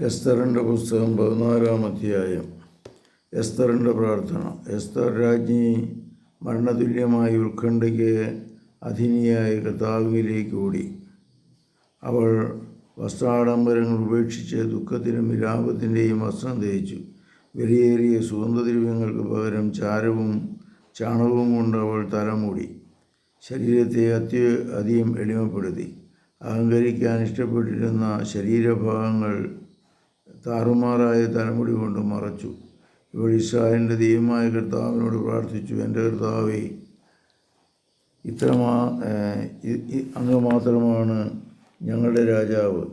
എസ്തറിന്റെ പുസ്തകം പതിനാലാം അധ്യായം. എസ്തറിന്റെ പ്രാർത്ഥന. എസ്തർ രാജ്ഞി മരണതുല്യമായ ഉത്കണ്ഠയ്ക്ക് അധിനിയായ കർത്താവിലേക്ക് ഓടി. അവൾ വസ്ത്രാഡംബരങ്ങൾ ഉപേക്ഷിച്ച് ദുഃഖത്തിനും വിലാപത്തിന്റെയും വസ്ത്രം ധരിച്ചു. വിലയേറിയ സുഗന്ധദ്രവ്യങ്ങൾക്ക് പകരം ചാരവും ചാണകവും കൊണ്ട് അവൾ തലമൂടി. ശരീരത്തെ അത്യ അധികം എളിമപ്പെടുത്തി. അഹങ്കരിക്കാൻ ഇഷ്ടപ്പെട്ടിരുന്ന ശരീരഭാഗങ്ങൾ താറുമാറായ തലമുടി കൊണ്ട് മറച്ചു. ഇവൾ ഇസ്രായേലിന്റെ ദൈവമായ കർത്താവിനോട് പ്രാർത്ഥിച്ചു എന്റെ കർത്താവേ ഇത്രമാ അങ്ങ് മാത്രമാണ് ഞങ്ങളുടെ രാജാവ്.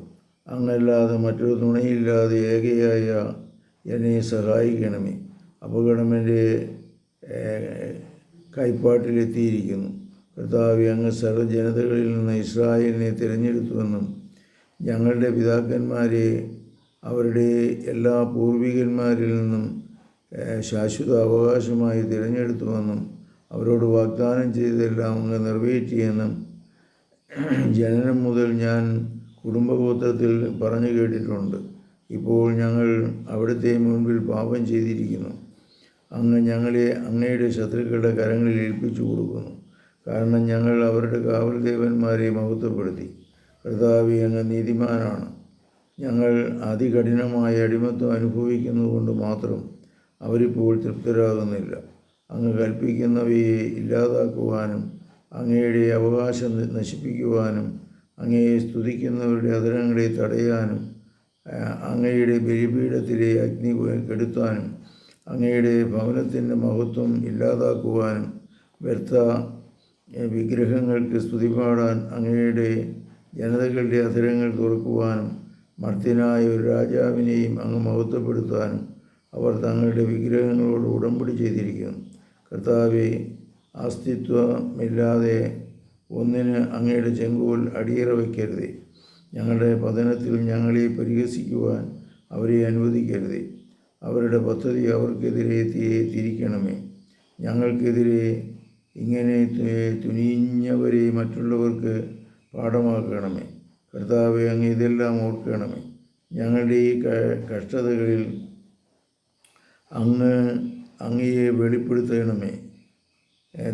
അങ്ങല്ലാതെ മറ്റൊരു തുണയില്ലാതെ ഏകയായ എന്നെ സഹായിക്കണമേ. അപകടം എന്റെ കൈപ്പാട്ടിലെത്തിയിരിക്കുന്നു. കർത്താവ് അങ്ങ് സർവജനതകളിൽ നിന്ന് ഇസ്രായേലിനെ തിരഞ്ഞെടുത്തുവെന്നും ഞങ്ങളുടെ പിതാക്കന്മാരെ അവരുടെ എല്ലാ പൂർവികന്മാരിൽ നിന്നും ശാശ്വത അവകാശമായി തിരഞ്ഞെടുത്തുവെന്നും അവരോട് വാഗ്ദാനം ചെയ്തെല്ലാം അങ്ങ് നിറവേറ്റിയെന്നും ജനനം മുതൽ ഞാൻ കുടുംബഗോത്രത്തിൽ പറഞ്ഞു കേട്ടിട്ടുണ്ട്. ഇപ്പോൾ ഞങ്ങൾ അവിടുത്തെ മുൻപിൽ പാപം ചെയ്തിരിക്കുന്നു. അങ്ങ് ഞങ്ങളെ അങ്ങയുടെ ശത്രുക്കളുടെ കരങ്ങളിൽ ഏൽപ്പിച്ചു കൊടുക്കുന്നു. കാരണം ഞങ്ങൾ അവരുടെ കാവൽ ദേവന്മാരെ മഹത്വപ്പെടുത്തി. കർത്താവി അങ്ങ് നീതിമാനാണ്. ഞങ്ങൾ അതികഠിനമായ അടിമത്വം അനുഭവിക്കുന്നതുകൊണ്ട് മാത്രം അവരിപ്പോൾ തൃപ്തരാകുന്നില്ല. അങ്ങ് കൽപ്പിക്കുന്നവയെ ഇല്ലാതാക്കുവാനും അങ്ങയുടെ അവകാശം നശിപ്പിക്കുവാനും അങ്ങയെ സ്തുതിക്കുന്നവരുടെ അതിരങ്ങളെ തടയാനും അങ്ങയുടെ ബലിപീഠത്തിലെ അഗ്നി കെടുത്താനും അങ്ങയുടെ ഭവനത്തിന്റെ മഹത്വം ഇല്ലാതാക്കുവാനും വ്യർത്ഥ വിഗ്രഹങ്ങൾക്ക് സ്തുതി പാടാൻ അങ്ങയുടെ ജനതകളുടെ അധരങ്ങൾ തുറക്കുവാനും മർത്യനായ ഒരു രാജാവിനെയും അങ്ങ് മഹത്വപ്പെടുത്താനും അവർ തങ്ങളുടെ വിഗ്രഹങ്ങളോട് ഉടമ്പടി ചെയ്തിരിക്കുന്നു. കർത്താവെ അസ്തിത്വമില്ലാതെ ഒന്നിന് അങ്ങയുടെ ചെങ്കോൽ അടിയറ വയ്ക്കരുതേ. ഞങ്ങളുടെ പതനത്തിൽ ഞങ്ങളെ പരിഹസിക്കുവാൻ അവരെ അനുവദിക്കരുതേ. അവരുടെ പദ്ധതി അവർക്കെതിരെ തിരിക്കണമേ. ഞങ്ങൾക്കെതിരെ ഇങ്ങനെ തുനിഞ്ഞവരെ മറ്റുള്ളവർക്ക് പാഠമാക്കണമേ. കർത്താവെ അങ്ങ് ഇതെല്ലാം ഓർക്കണമേ. ഞങ്ങളുടെ ഈ കഷ്ടതകളിൽ അങ്ങ് അങ്ങയെ വെളിപ്പെടുത്തണമേ.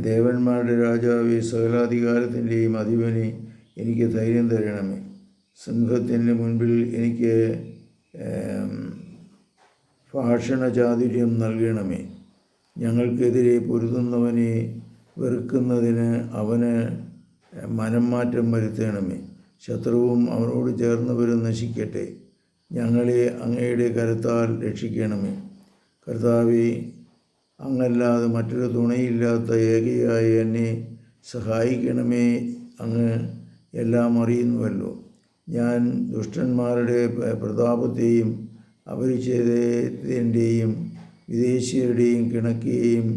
ദേവന്മാരുടെ രാജാവ് സകലാധികാരത്തിന്റെയും അധിപനെ എനിക്ക് ധൈര്യം തരണമേ. സിംഹത്തിന്റെ മുൻപിൽ എനിക്ക് ഭാഷണ ചാതുര്യം നൽകണമേ. ഞങ്ങൾക്കെതിരെ പൊരുതുന്നവനെ വെറുക്കുന്നതിന് അവന് മനം മാറ്റം വരുത്തണമേ. ശത്രുവും അവനോട് ചേർന്നവരും നശിക്കട്ടെ. ഞങ്ങളെ അങ്ങയുടെ കരുത്താൽ രക്ഷിക്കണമേ. കർത്താവെ അങ്ങല്ലാതെ മറ്റൊരു തുണയില്ലാത്ത ഏകയായ എന്നെ സഹായിക്കണമേ അങ്ങ് എല്ലാം അറിയുന്നുവല്ലോ. ഞാൻ ദുഷ്ടന്മാരുടെ പ്രതാപത്തെയും അപരിചിതത്തിന്റെയും വിദേശീയരുടെയും കിണക്കുകയും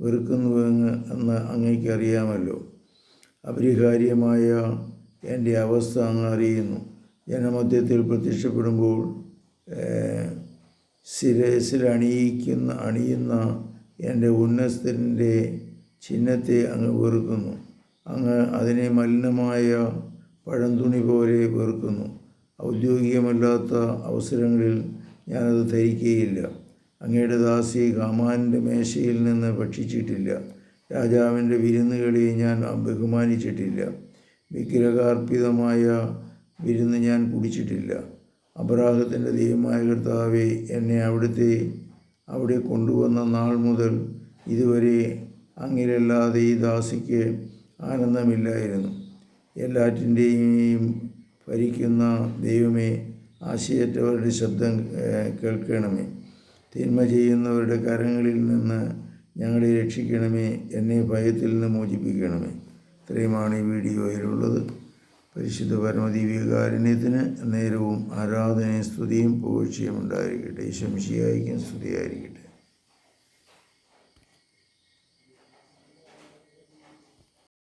വെറുക്കുന്നുവെന്ന് എന്ന് അങ്ങേക്കറിയാമല്ലോ. അപരിഹാര്യമായ എന്റെ അവസ്ഥ അങ്ങ് അറിയുന്നു. ജനമധ്യത്തിൽ പ്രത്യക്ഷപ്പെടുമ്പോൾ ശിരസിൽ അണിയിക്കുന്ന അണിയുന്ന എന്റെ ഉന്നതത്തിന്റെ ചിഹ്നത്തെ അങ്ങ് വെറുക്കുന്നു. അങ്ങ് അതിനെ മലിനമായ പഴംതുണി പോലെ വെറുക്കുന്നു. ഔദ്യോഗികമല്ലാത്ത അവസരങ്ങളിൽ ഞാനത് ധരിക്കുകയില്ല. അങ്ങയുടെ ദാസി ഹാമാന്റെ മേശയിൽ നിന്ന് ഭക്ഷിച്ചിട്ടില്ല. രാജാവിന്റെ വിരുന്നുകളെ ഞാൻ ബഹുമാനിച്ചിട്ടില്ല. വിഗ്രഹാർപ്പിതമായ വിരുന്ന് ഞാൻ കുടിച്ചിട്ടില്ല. അപരാഹത്തിന്റെ ദൈവമായ കർത്താവെ എന്നെ അവിടുത്തെ അവിടെ കൊണ്ടുവന്ന നാൾ മുതൽ ഇതുവരെ അങ്ങിലല്ലാതെ ഈ ദാസിക്ക് ആനന്ദമില്ലായിരുന്നു. എല്ലാറ്റിന്റെയും ഭരിക്കുന്ന ദൈവമേ ആശയറ്റവരുടെ ശബ്ദം കേൾക്കണമേ. തിന്മ ചെയ്യുന്നവരുടെ കരങ്ങളിൽ നിന്ന് ഞങ്ങളെ രക്ഷിക്കണമേ എന്നെ ഭയത്തിൽ നിന്ന് മോചിപ്പിക്കണമേ. ഇത്രയുമാണ് ഈ വീഡിയോയിലുള്ളത്. പരിശുദ്ധ പരമദീവികാരുണ്യത്തിന് നേരവും ആരാധനയും സ്തുതിയും പൂഴ്ചയും ഉണ്ടായിരിക്കട്ടെ. ശംശിയായിരിക്കും സ്തുതിയായിരിക്കട്ടെ.